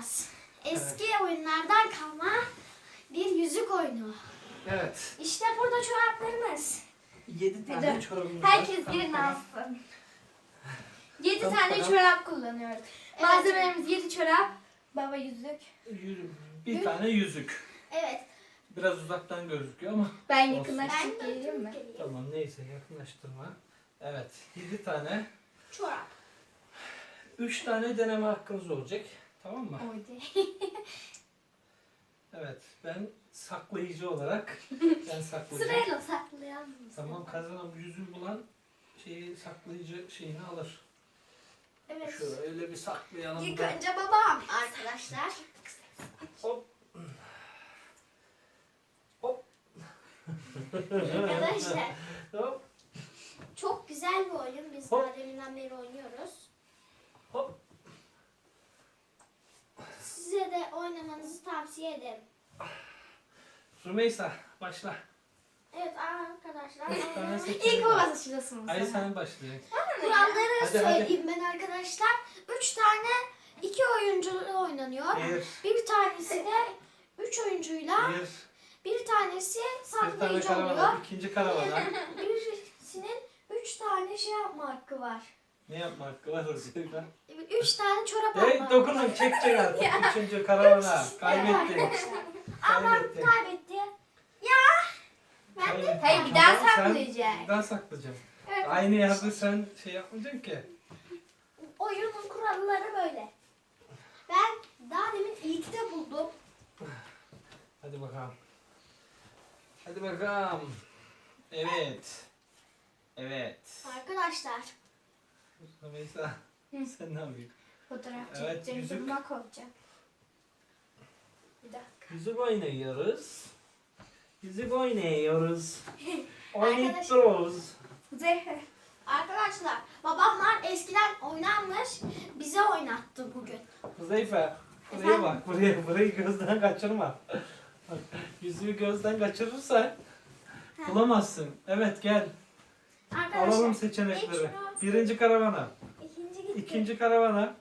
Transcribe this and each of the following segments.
oynayacağız. Eski oyunlardan kalma bir yüzük oyunu. Evet. İşte burada çoraplarımız. 7 tane çorabımız var. Herkes birini alsın. 7 Tamam, tane tamam. çorap kullanıyoruz. Evet. Malzemelerimiz 7 çorap, baba yüzük. Yürü- Bir tane yüzük. Evet. Biraz uzaktan gözüküyor ama. Ben Olsun. yakınlaştırıp Ben geleyim mi? Tamam neyse yakınlaştırma. Evet 7 tane. Çorap. 3 tane deneme hakkınız olacak. Tamam mı? Oydu. Evet ben saklayıcı olarak ben saklayacağım. Sırayla saklayalım. Tamam kazanan yüzüğü bulan şeyi saklayıcı şeyini alır. Evet. Şöyle bir saklayalım İlk da. önce babam arkadaşlar. Hop. Hop. Arkadaşlar Hop. çok güzel bir oyun. Biz daha deminden beri oynuyoruz. Hop. Size de oynamanızı tavsiye ederim. Rümeysa başla. Evet arkadaşlar. Seçelim. İlk o başlasın. Hayır sen başlayacaksın. Kuralları Hadi, söyleyeyim ben arkadaşlar. Üç tane iki oyunculu oynanıyor. Bir, Bir tanesi de üç oyuncuyla, bir, bir tanesi bir tane saklayıcı karavana, oluyor. ikinci karavana. Birisinin üç tane şey yapma hakkı var. Ne yapma hakkı var orada? Üç tane çorap alma Hey dokunun var. çekecek artık. Üçüncü karavana. Kaybettin. Ama kaybetti. Ya. Ben de Kaybettin. Hayır, bir daha Tamam, sen- saklayacak. Bir daha saklayacağım. Evet. Aynı yerde sen şey yapmayacaksın ki. oyunun kuralları böyle. Ben daha demin ilkte buldum. Hadi bakalım. Hadi bakalım. Evet. Evet. Arkadaşlar Rümeysa sen ne yapıyorsun? Fotoğraf Evet, çekeceğim, yüzük. durmak olacak. Bir dakika. Yüzük oynuyoruz. Yüzük oynuyoruz. Oynuyoruz. Zehra. Arkadaşlar babamlar eskiden oynanmış bize oynattı bugün. Huzeyfe. Buraya Efendim? bak. Buraya. Burayı gözden kaçırma. Bak, Yüzüğü gözden kaçırırsan bulamazsın. Evet gel. Arkadaşlar Alalım seçenekleri. şunu- Birinci karavana. ikinci gitti. ikinci karavana.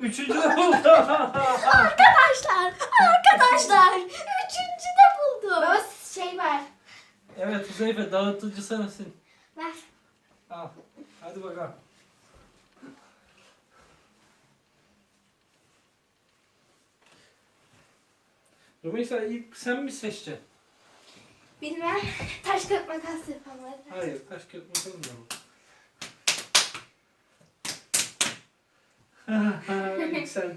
Üçüncü de buldu. Arkadaşlar arkadaşlar üçüncü de buldum. Baba şey var. evet Huzeyfe dağıtıcı sensin. Ver. Al. Hadi bakalım. Rümeysa ilk sen mi seçeceksin? Bilmem. Taş kağıt makas yapalım. Hayır, taş kağıt makas mı? İlk sen.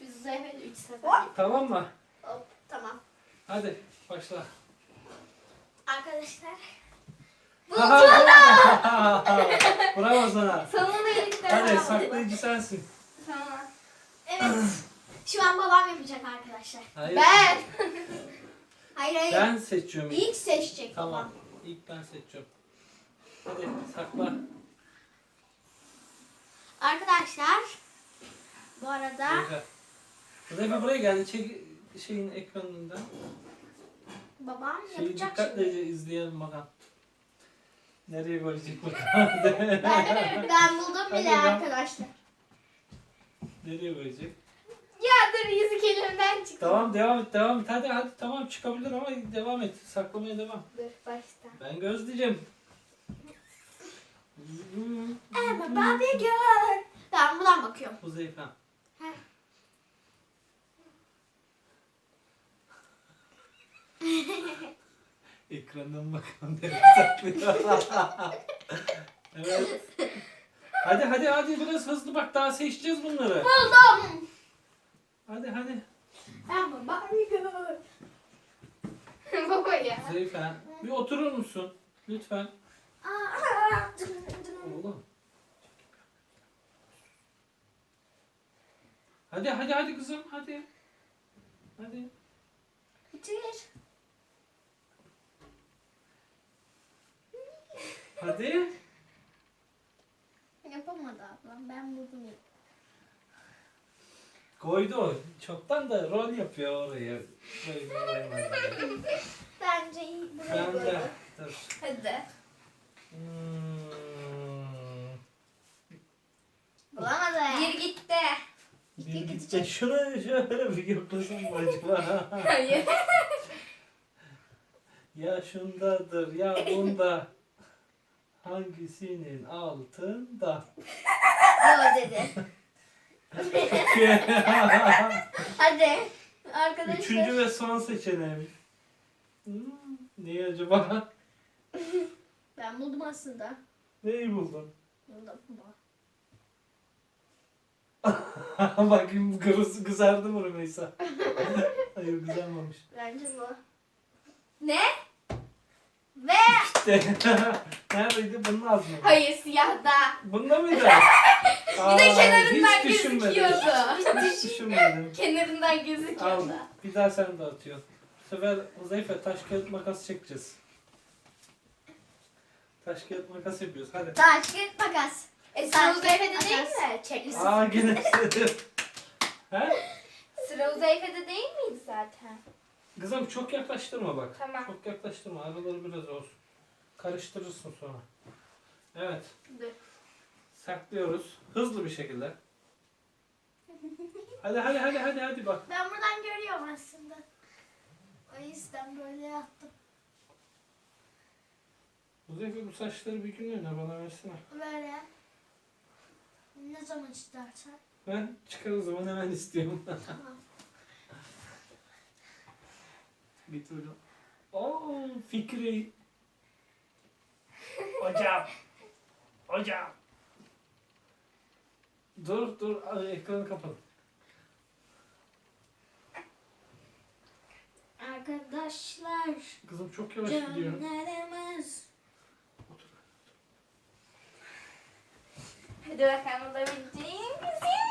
Biz Zehra 3 sefer. Tamam mı? Hop tamam. Hadi başla. Arkadaşlar Bravo sana. Sonunda birlikte Hadi saklayıcı sensin. Tamam. evet şu an babam yapacak arkadaşlar. Hayır. Ben. Hayır hayır. Ben seçiyorum. ilk. İlk seçecek Tamam. babam. İlk ben seçiyorum. Hadi sakla. Arkadaşlar bu arada. Huzeyfe buraya geldi. Çek şeyin ekranından. babam Şeyi yapacak dikkatlice izleyelim bakalım. Nereye görecek bakalım. Ben, ben buldum Hadi bile bakalım. arkadaşlar. Nereye görecek? Ya dur yüzük elimden çıktı. Tamam devam et devam et. Hadi hadi tamam çıkabilir ama devam et. Saklamaya devam. Dur başta. Ben gözleyeceğim. Ama baby girl. Ben buradan bakıyorum. Huzeyfe. Heh. Ekrandan bakalım nereye saklıyor. evet. Hadi hadi hadi biraz hızlı bak daha seçeceğiz bunları. Buldum. Hadi hadi. Ama girl. Baba ya. Huzeyfe bir oturur musun? Lütfen. Aa, Oğlum. Hadi hadi hadi kızım hadi. Hadi. Bitir. Hadi. Yapamadı ablam. Ben buldum. Koydu o. Çoktan da rol yapıyor oraya. Böyle koymadı. Bence iyi. Buraya Ben koydum. de. Dur. Hadi. Hmm. Bulamadı. Bir gitti. Bir Bir gidecek. Şunu şöyle bir yoklasam mı acaba? Hayır. ya şundadır ya bunda. Hangisinin altında? Yo dedi. Hadi. Arkadaşlar. Üçüncü ve son seçeneğim. Hmm, ne acaba? Ben buldum aslında. Neyi buldun? Buldum. Bakayım kırısı kızardı mı Rümeysa? Hayır kızarmamış. Bence bu. Ne? Ve Neredeydi? Bunun az mı? hayır siyahda. Bunda mıydı? Bir de Aa, kenarından hiç düşünmedim. gözüküyordu. Hiç düşünmedim. Kenarından Al. gözüküyordu. Bir daha sen de atıyorsun. Bu sefer Zayıf'e taş kağıt makas çekeceğiz. Taş kağıt makas yapıyoruz. Hadi. Taş, kağıt, makas. E sıra kağıt, değil mi? Çeklisin. Aa gene istedim. He? Sıra Uzeyfe'de değil miydi zaten? Kızım çok yaklaştırma bak. Tamam. Çok yaklaştırma. Araları biraz olsun. Karıştırırsın sonra. Evet. Dur. Saklıyoruz. Hızlı bir şekilde. Hadi hadi hadi hadi hadi bak. Ben buradan görüyorum aslında. O yüzden böyle yaptım. Uzayfa bu saçları bir günlüğüne bana versene. Böyle. Ne zaman istersen. Ben çıkar o zaman hemen istiyorum. Tamam. Git hocam. Oo Fikri. Hocam. Hocam. Dur dur Ay, ekranı kapat. Arkadaşlar. Kızım çok yavaş gidiyor. Canlarımız. Hadi bakalım bulabileceğim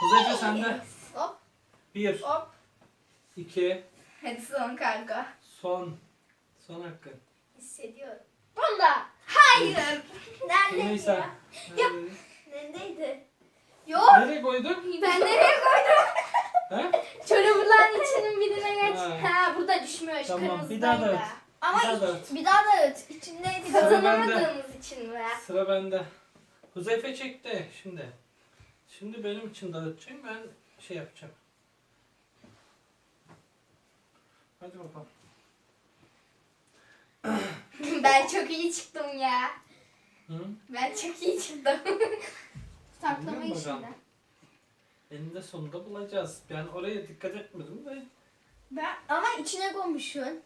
Uzayfa sende. Hop Bir, hop. iki, Hadi son kargo. son. Son hakkın. Hissediyorum. Bunda. Hayır. Neredeydi Neyse. ya? Neredeydi? Yok. Nereye koydun? Ben nereye koydum? He? Çorabıların içinin birine geç. Ha. Ha, burada düşmüş. Tamam, bir daha dağıt. Ama Bir daha iç- dağıt. bir daha dağıt. İçindeydi. Sıra Kazanamadığımız için mi? Sıra bende. Huzeyfe çekti şimdi. Şimdi benim için dağıtacağım ben şey yapacağım. Hadi bakalım. ben çok iyi çıktım ya. Hı? Ben çok iyi çıktım. Saklama Bilmiyorum işinde. Eninde sonunda bulacağız. Ben oraya dikkat etmedim de. Ben, ama içine koymuşsun.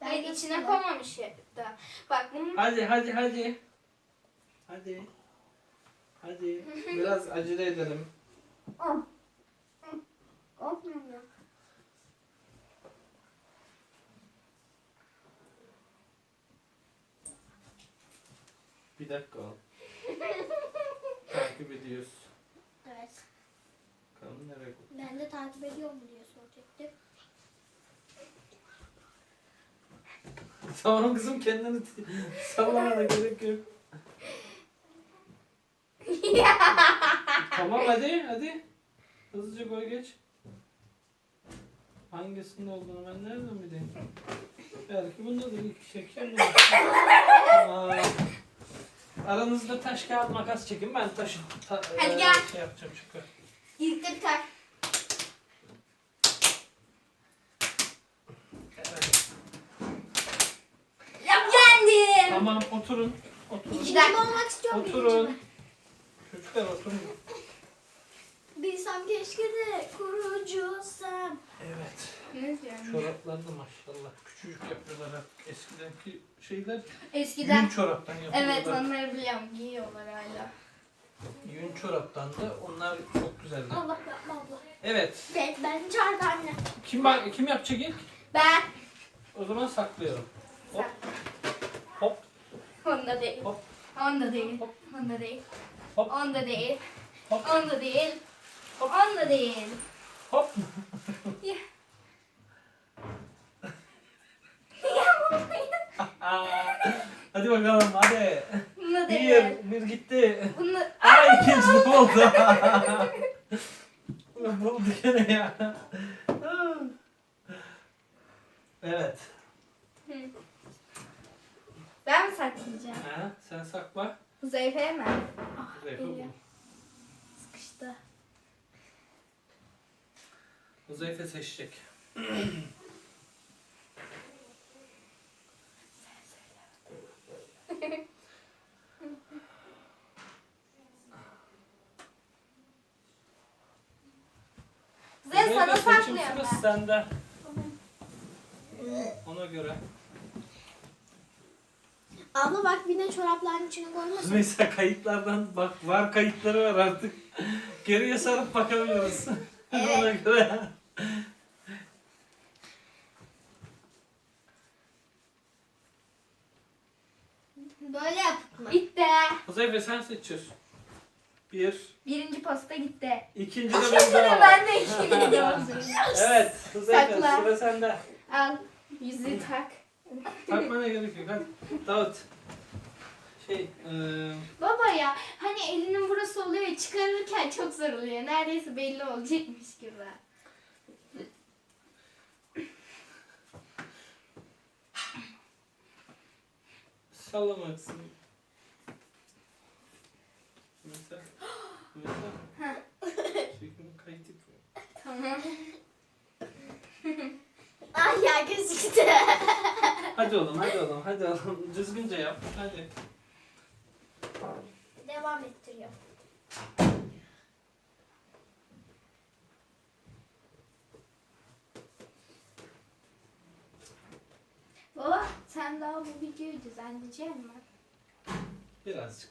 Hayır de içine koymamış da. Bak bunun Hadi hadi hadi. Hadi. Hadi. Biraz acele edelim. Bir dakika. Takip ediyoruz. Evet. Bakalım nereye koy. Ben de takip ediyor mu diye soracaktım. Tamam kızım kendini sallamana gerek yok. Tamam hadi hadi. Hızlıca koy geç. Hangisinde olduğunu ben nereden bileyim? Belki bunda da ilk şeker. Aa. Aranızda taş kağıt makas çekin ben taşı ta, Hadi e, gel. şey yapacağım şaka. İlk biter. Evet. Yendim. Tamam oturun. Oturun. İki dakika. olmak istiyorum Oturun. Çocuklar oturun. Bilsem keşke de kurucu sen. Evet. Ne diyorum? Çoraplar da maşallah küçücük yapıyorlar artık. Eskidenki şeyler Eskiden. yün çoraptan yapıyorlar. Evet onları biliyorum. Giyiyorlar hala. Yün çoraptan da onlar çok güzeldi. Allah yapma abla. Evet. Ben, ben çağırdı anne. Kim ba- kim yapacak ilk? Ben. O zaman saklıyorum. Hop. Hop. Onda değil. Hop. Onda değil. Hop. Onda değil. Hop. Onda değil. Hop. Onda değil. Hop. Değil. Hop. Ya. Hadi bakalım hadi. Bunda değil. Bir, bir gitti. Bunu Ay ikinci de buldu. buldu gene ya. Evet. ben mi saklayacağım? Ha, sen sakla. Zeyfe mi? Zeyfe bul. geliyor. Sıkıştı. Huzeyfe seçecek. Zeyn sana Huzeyfe seçim saklıyorum sırası ben. sende. Ona göre. Abla bak bir de çorapların içine koymasın. Mesela kayıtlardan bak var kayıtları var artık. Geriye sarıp bakabiliriz. Ona göre. Böyle yapıp mı? Bitti. Huzeyfe sen seçiyorsun. Bir. Birinci posta gitti. İkinci de bende var. ben de ikinci olsun. Evet Huzeyfe Sakla. sıra sende. Al. Yüzüğü tak. Takmana gerek yok hadi. Dağıt. Şey, eee Baba ya hani elinin burası oluyor ya çıkarırken çok zor oluyor. Neredeyse belli olacakmış gibi. sallamaksın. Mesela. Mesela. Şeklini kayıt yapıyor. Tamam. Ay ya gözüktü. Hadi oğlum, hadi oğlum, hadi oğlum. Düzgünce yap. Hadi. Devam ettiriyor. Baba sen daha bu videoyu düzenleyecek misin? Birazcık.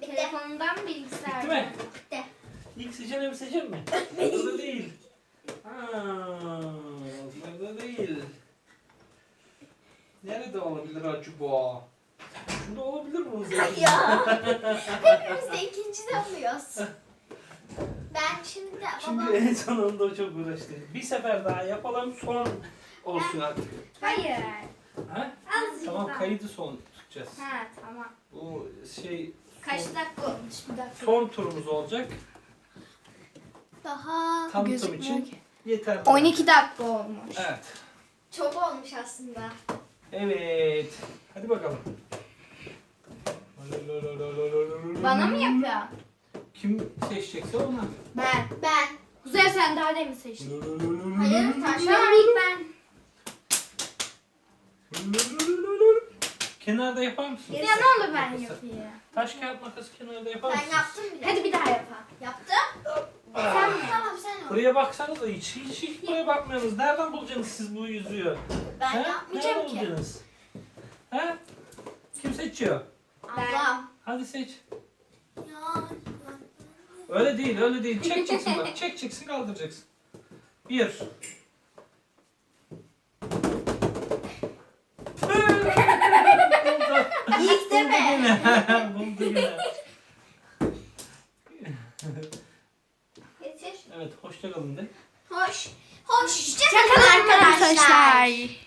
Bitti. Telefonundan bilgisayardan? Bitti mi? Bitti. İlk seçeneği mi seçeyim mi? Burada değil. Aa, burada değil. Nerede olabilir acaba? Şurada olabilir mi Huzeyfe? ya. Hepimiz de ikinci de oluyoruz. Ben şimdi de Şimdi babam... en sonunda çok uğraştım. Bir sefer daha yapalım son olsun artık. Hayır. Ha? Azıcık Tamam daha. kaydı son tutacağız. Ha tamam. Bu şey Kaç dakika olmuş bir dakika. son turumuz olacak. Daha Tanıtım gözükmüyor için ki. yeter. 12 dakika olmuş. Evet. çok olmuş aslında. Evet. Hadi bakalım. Bana mı yapıyor? Kim seçecekse ona. Ben. Ben. Kuzey sen daha demin seçtin. Hayır taş Tamam ilk ben. Kenarda yapar mısın? Ya ne olur ben yapayım. Taş kağıt makas kenarda yapar Ben mısın? yaptım bile. Hadi bir daha yapalım. Yaptım. Sen? Tamam sen yap. Buraya baksanıza hiç hiç hiç buraya bakmıyorsunuz. Nereden bulacaksınız siz bu yüzüğü? Ben He? yapmayacağım Nereden ki. bulacaksınız? He? Kim seçiyor? Ablam. Hadi seç. Ya. Öyle değil, öyle değil. Çekeceksin bak. Çekeceksin, kaldıracaksın. Bir. Buldu. İlk değil mi? Yine. Buldu yine. Evet, hoşça kalın de. Hoş. Hoşça Çakalın kalın arkadaşlar. arkadaşlar.